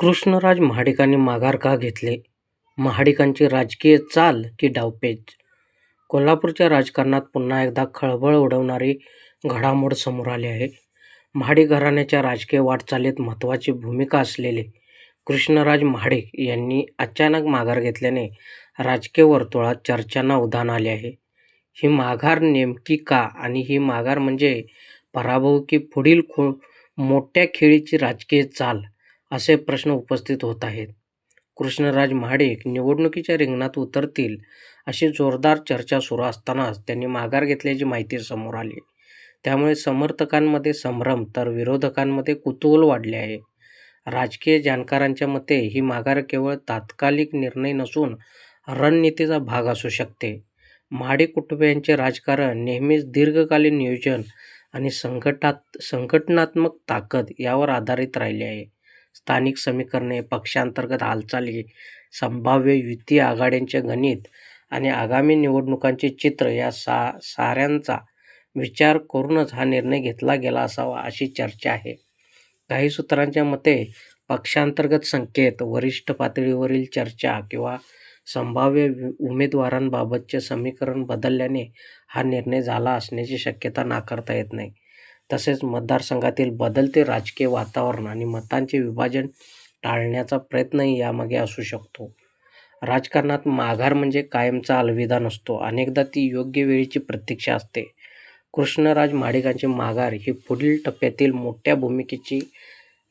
कृष्णराज महाडिकांनी माघार का घेतले? महाडिकांची राजकीय चाल की डावपेच? कोल्हापूरच्या राजकारणात पुन्हा एकदा खळबळ उडवणारी घडामोड समोर आली आहे. महाडिक घराण्याच्या राजकीय वाटचालीत महत्त्वाची भूमिका असलेले कृष्णराज महाडिक यांनी अचानक माघार घेतल्याने राजकीय वर्तुळात चर्चांना उधाण आले आहे. ही माघार नेमकी का आणि ही माघार म्हणजे पराभव की पुढील खो मोठ्या खेळीची राजकीय चाल असे प्रश्न उपस्थित होत आहेत. कृष्णराज महाडिक निवडणुकीच्या रिंगणात उतरतील अशी जोरदार चर्चा सुरू असतानाच त्यांनी माघार घेतल्याची माहिती समोर आली. त्यामुळे समर्थकांमध्ये संभ्रम तर विरोधकांमध्ये कुतूहल वाढले आहे. राजकीय जाणकारांच्या मते ही माघार केवळ तात्कालिक निर्णय नसून रणनीतीचा भाग असू शकते. महाडे कुटुंबियांचे राजकारण नेहमीच दीर्घकालीन नियोजन आणि संघटात संघटनात्मक ताकद यावर आधारित राहिले आहे. स्थानिक समीकरणे, पक्षांतर्गत हालचाली, संभाव्य युती आघाड्यांचे गणित आणि आगामी निवडणुकांचे चित्र या सा साऱ्यांचा विचार करूनच हा निर्णय घेतला गेला असावा अशी चर्चा आहे. काही सूत्रांच्या मते पक्षांतर्गत संकेत, वरिष्ठ पातळीवरील चर्चा किंवा संभाव्य उमेदवारांबाबतचे समीकरण बदलल्याने हा निर्णय झाला असण्याची शक्यता नाकारता येत नाही. तसेच मतदारसंघातील बदलते राजकीय वातावरण आणि मतांचे विभाजन टाळण्याचा प्रयत्नही यामागे असू शकतो. राजकारणात माघार म्हणजे कायमचा अलविदा नसतो. अनेकदा ती योग्य वेळीची प्रतीक्षा असते. कृष्णराज माडिकांची माघार ही पुढील टप्प्यातील मोठ्या भूमिकेची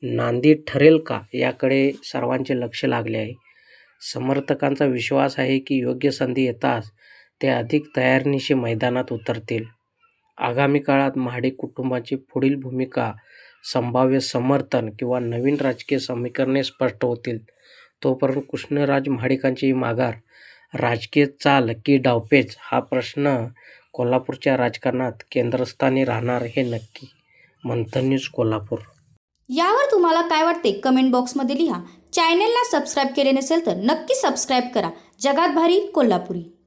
नांदी ठरेल का याकडे सर्वांचे लक्ष लागले आहे. समर्थकांचा विश्वास आहे की योग्य संधी येताच ते अधिक तयारीनिशी मैदानात उतरतील. आगामी काळात महाडिक कुटुंबाची पुढील भूमिका, संभाव्य समर्थन किंवा नवीन राजकीय समीकरणे स्पष्ट होतील. तोपर्यंत कृष्णराज महाडिकांची माघार राजकीय चाल की डावपेच हा प्रश्न कोल्हापूरच्या राजकारणात केंद्रस्थानी राहणार हे नक्की. मंथन न्यूज कोल्हापूर. यावर तुम्हाला काय वाटते? कमेंट बॉक्समध्ये लिहा. चॅनेलला सबस्क्राईब केले नसेल तर नक्की सबस्क्राईब करा. जगात भारी कोल्हापुरी.